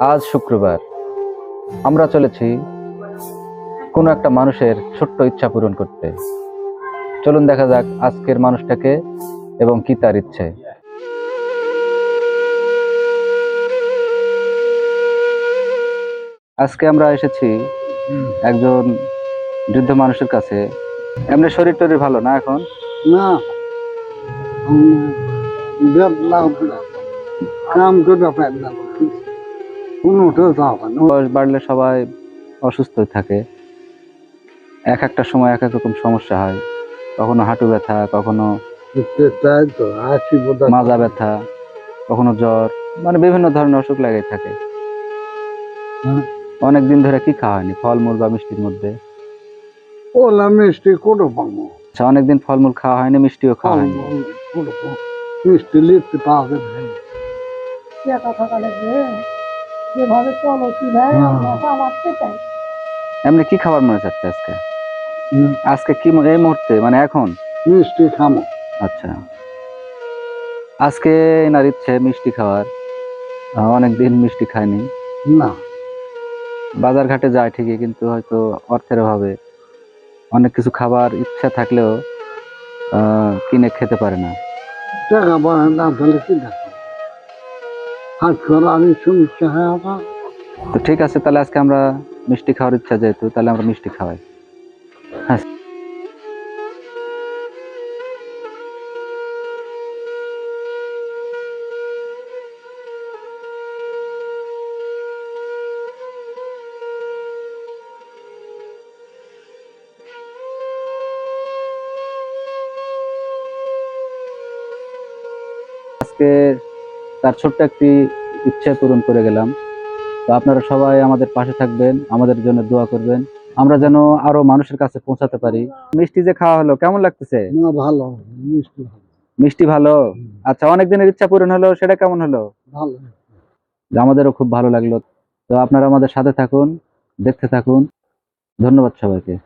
আজ শুক্রবার। আমরা চলেছি কোনো একটা মানুষের ছোট্ট ইচ্ছা পূরণ করতে। চলুন দেখা যাক আজকের মানুষটাকে এবং কি তার ইচ্ছে। আজকে আমরা এসেছি একজন বৃদ্ধ মানুষের কাছে। এমনি শরীর টরীর ভালো না এখন? না। কাম করে। পারলাম কোনোটা যাবে না বয়স বাড়লে সবাই অসুস্থ থাকে। এক একটা সময় এক এক রকম সমস্যা হয়। কখনো হাঁটু ব্যথা কখনো মাজা ব্যথা কখনো জ্বর মানে বিভিন্ন ধরনের অসুখ লেগে থাকে। হুম। অনেক দিন ধরে কি খাওয়া হয়নি? ফলমূল বা মিষ্টির মধ্যে? ওলা মিষ্টি পাবো আচ্ছা অনেকদিন ফলমূল খাওয়া হয়নি মিষ্টিও খাওয়া হয়নি। মিষ্টি লিখতে পাবে কথা বলে যে? যেভাবে চলো কি ভাই হ্যাঁ। চাই। এমনি কি খাবার মনে চাচ্ছে আজকে? আজকে কি এই মুহূর্তে মানে এখন? মিষ্টি খামো। আচ্ছা। আজকে এনার ইচ্ছে মিষ্টি খাওয়ার। আহ, অনেকদিন মিষ্টি খায়নি। না। বাজার ঘাটে যায় ঠিকই কিন্তু হয়তো অর্থের অভাবে অনেক কিছু খাবার ইচ্ছা থাকলেও আহ, কিনে খেতে পারে না। টাকা পয়সা না তাহলে কি হাত করে আমি সমস্যা হয়ে আমার তো ঠিক আছে তাহলে আজকে আমরা মিষ্টি খাওয়ার ইচ্ছা যেহেতু তাহলে আমরা মিষ্টি খাওয়াই হ্যাঁ আজকে তার ছোট্ট একটি ইচ্ছে পূরণ করে গেলাম। তো আপনারা সবাই আমাদের পাশে থাকবেন আমাদের জন্য দোয়া করবেন। আমরা যেন আরও মানুষের কাছে পৌঁছাতে পারি। মিষ্টি যে খাওয়া হলো কেমন লাগতেছে? ভালো মিষ্টি ভালো। মিষ্টি ভালো? আচ্ছা অনেক দিনের ইচ্ছা পূরণ হলো সেটা কেমন হলো? ভালো। আমাদেরও খুব ভালো লাগল। তো আপনারা আমাদের সাথে থাকুন দেখতে থাকুন। ধন্যবাদ সবাইকে।